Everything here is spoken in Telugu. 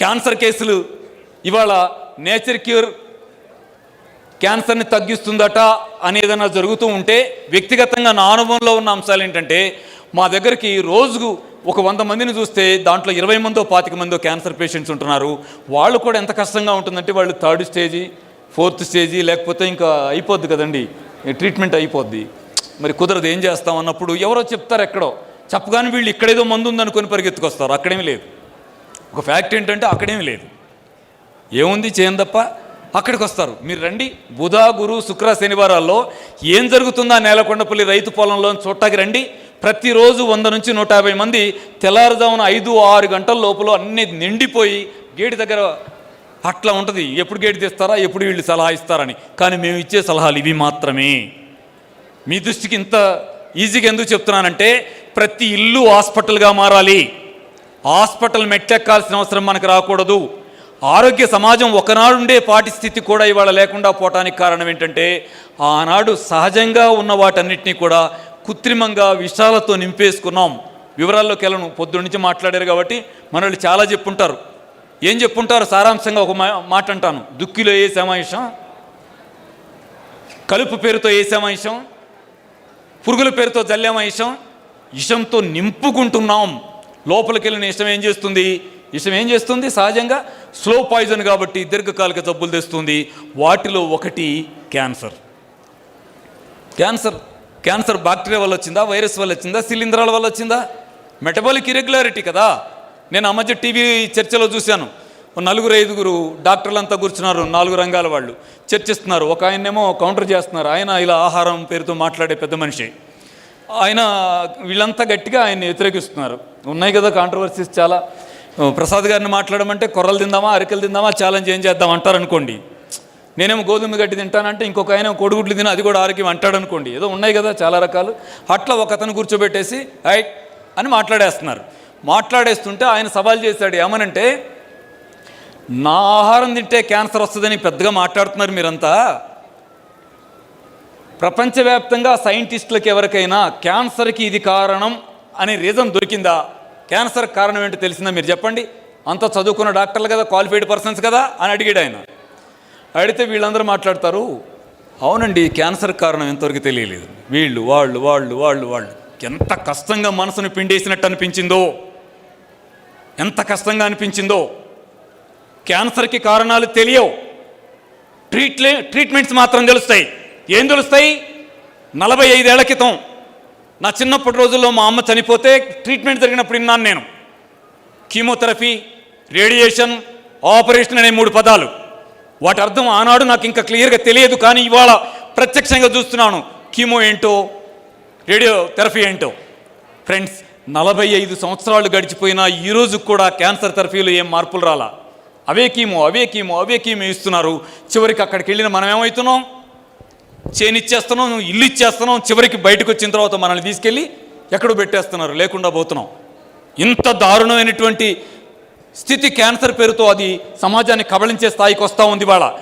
క్యాన్సర్ కేసులు ఇవాళ నేచర్ క్యూర్ క్యాన్సర్ని తగ్గిస్తుందట అనేదన్నా జరుగుతూ ఉంటే వ్యక్తిగతంగా నా అనుభవంలో ఉన్న అంశాలు ఏంటంటే మా దగ్గరికి రోజుకు ఒక వంద మందిని చూస్తే దాంట్లో ఇరవై మందో పాతిక మందో క్యాన్సర్ పేషెంట్స్ ఉంటున్నారు. వాళ్ళు కూడా ఎంత కష్టంగా ఉంటుందంటే వాళ్ళు థర్డ్ స్టేజీ ఫోర్త్ స్టేజీ లేకపోతే ఇంకా అయిపోద్ది కదండి. ట్రీట్మెంట్ అయిపోద్ది. మరి కుదరదు ఏం చేస్తాం అన్నప్పుడు ఎవరో చెప్తారు ఎక్కడో. చెప్పగానే వీళ్ళు ఇక్కడేదో మందు ఉందనుకొని పరిగెత్తుకొస్తారు. అక్కడేమీ లేదు. ఒక ఫ్యాక్ట్ ఏంటంటే అక్కడేమీ లేదు. ఏముంది చేయను తప్ప అక్కడికి వస్తారు. మీరు రండి. బుధ గురు శుక్ర శనివారాల్లో ఏం జరుగుతుందో నేలకొండపల్లి రైతు పొలంలో చూడటానికి రండి. ప్రతిరోజు వంద నుంచి నూట యాభై మంది తెల్లారుజామున ఐదు ఆరు గంటల లోపల అన్నీ నిండిపోయి గేటు దగ్గర అట్లా ఉంటుంది. ఎప్పుడు గేటు తీస్తారా? ఎప్పుడు వీళ్ళు సలహా ఇస్తారని. కానీ మేము ఇచ్చే సలహాలు ఇవి మాత్రమే. మీ దృష్టికి ఇంత ఈజీగా ఎందుకు చెప్తున్నానంటే ప్రతి ఇల్లు హాస్పిటల్గా మారాలి. హాస్పిటల్ మెట్టెక్కాల్సిన అవసరం మనకు రాకూడదు. ఆరోగ్య సమాజం ఒకనాడుండే పాటి స్థితి కూడా ఇవాళ లేకుండా పోవటానికి కారణం ఏంటంటే ఆనాడు సహజంగా ఉన్న వాటన్నిటినీ కూడా కృత్రిమంగా విషాలతో నింపేసుకున్నాం. వివరాల్లోకి వెళ్ళను పొద్దు నుంచి మాట్లాడారు కాబట్టి మనల్ని చాలా చెప్పుంటారు. ఏం చెప్పుంటారు? సారాంశంగా ఒక మా- మాట అంటాను దుక్కిలో ఏ సమావేశం? కలుపు పేరుతో ఏ సమావేశం? పురుగుల పేరుతో జల్లేమ ఇషం ఇషంతో నింపుకుంటున్నాం. లోపలికి వెళ్ళిన ఇష్టం ఏం చేస్తుంది? ఇష్టం ఏం చేస్తుంది? సహజంగా స్లో పాయిజన్ కాబట్టి దీర్ఘకాలిక జబ్బులు తెస్తుంది. వాటిలో ఒకటి క్యాన్సర్. క్యాన్సర్. క్యాన్సర్ బ్యాక్టీరియా వల్ల వచ్చిందా? వైరస్ వల్ల వచ్చిందా? శిలీంధ్రాల వల్ల వచ్చిందా? మెటబాలిక్ ఇరెగ్యులారిటీ కదా? నేను ఆ మధ్య టీవీ చర్చలో చూశాను. నలుగురు ఐదుగురు డాక్టర్లంతా కూర్చున్నారు. నాలుగు రంగాల వాళ్ళు చర్చిస్తున్నారు. ఒక ఆయనేమో కౌంటర్ చేస్తున్నారు. ఆయన ఇలా ఆహారం పేరుతో మాట్లాడే పెద్ద మనిషి. ఆయన వీళ్ళంతా గట్టిగా ఆయన్ని వ్యతిరేకిస్తున్నారు. ఉన్నాయి కదా కాంట్రవర్సీస్ చాలా. ప్రసాద్ గారిని మాట్లాడమంటే కొర్రలు తిందామా అరికలు తిందామా ఛాలెంజ్ ఏం చేద్దాం అంటారు అనుకోండి నేనేమో గోధుమ గడ్డి తింటానంటే ఇంకొక ఆయన కోడిగుడ్లు తిన అది కూడా ఆరోగ్యం అంటాడనుకోండి. ఏదో ఉన్నాయి కదా చాలా రకాలు. అట్లా ఒక అతను కూర్చోబెట్టేసి హై అని మాట్లాడేస్తున్నారు. మాట్లాడేస్తుంటే ఆయన సవాల్ చేశాడు ఏమనంటే నా ఆహారం తింటే క్యాన్సర్ వస్తుందని పెద్దగా మాట్లాడుతున్నారు మీరంతా. ప్రపంచవ్యాప్తంగా సైంటిస్టులకు ఎవరికైనా క్యాన్సర్కి ఇది కారణం అనే రీజన్ దొరికిందా? క్యాన్సర్ కారణం ఏంటో తెలిసిందా మీరు చెప్పండి. అంత చదువుకున్న డాక్టర్లు కదా క్వాలిఫైడ్ పర్సన్స్ కదా అని అడిగాడు ఆయన. అడిగితే వీళ్ళందరూ మాట్లాడతారు అవునండి క్యాన్సర్ కారణం ఎంతవరకు తెలియలేదు. వీళ్ళు వాళ్ళు వాళ్ళు వాళ్ళు వాళ్ళు. ఎంత కష్టంగా మనసును పిండేసినట్టు అనిపించిందో. ఎంత కష్టంగా అనిపించిందో. క్యాన్సర్కి కారణాలు తెలియవు. ట్రీట్లే ట్రీట్మెంట్స్ మాత్రం తెలుస్తాయి. ఏం తెలుస్తాయి? నలభై ఐదేళ్ళ క్రితం నా చిన్నప్పటి రోజుల్లో మా అమ్మ చనిపోతే ట్రీట్మెంట్ జరిగినప్పుడు విన్నాను నేను. కీమోథెరపీ రేడియేషన్ ఆపరేషన్ అనే మూడు పదాలు. వాటి అర్థం ఆనాడు నాకు ఇంకా క్లియర్గా తెలియదు కానీ ఇవాళ ప్రత్యక్షంగా చూస్తున్నాను. కీమో ఏంటో రేడియో థెరపీ ఏంటో. ఫ్రెండ్స్ నలభై ఐదు సంవత్సరాలు గడిచిపోయినా ఈ కూడా క్యాన్సర్ థెరపీలో ఏం మార్పులు రాలా? అవే కీమో అవే కీమో అవే కీమో ఇస్తున్నారు. చివరికి అక్కడికి వెళ్ళిన మనం ఏమవుతున్నాం చేనిచ్చేస్తున్నాం ఇల్లు ఇచ్చేస్తున్నాం చివరికి బయటకు వచ్చిన తర్వాత మనల్ని తీసుకెళ్ళి ఎక్కడో పెట్టేస్తున్నారు లేకుండా పోతున్నాం. ఇంత దారుణమైనటువంటి స్థితి క్యాన్సర్ పేరుతో అది సమాజాన్ని కబళించే స్థాయికి వస్తూ ఉంది వాళ్ళ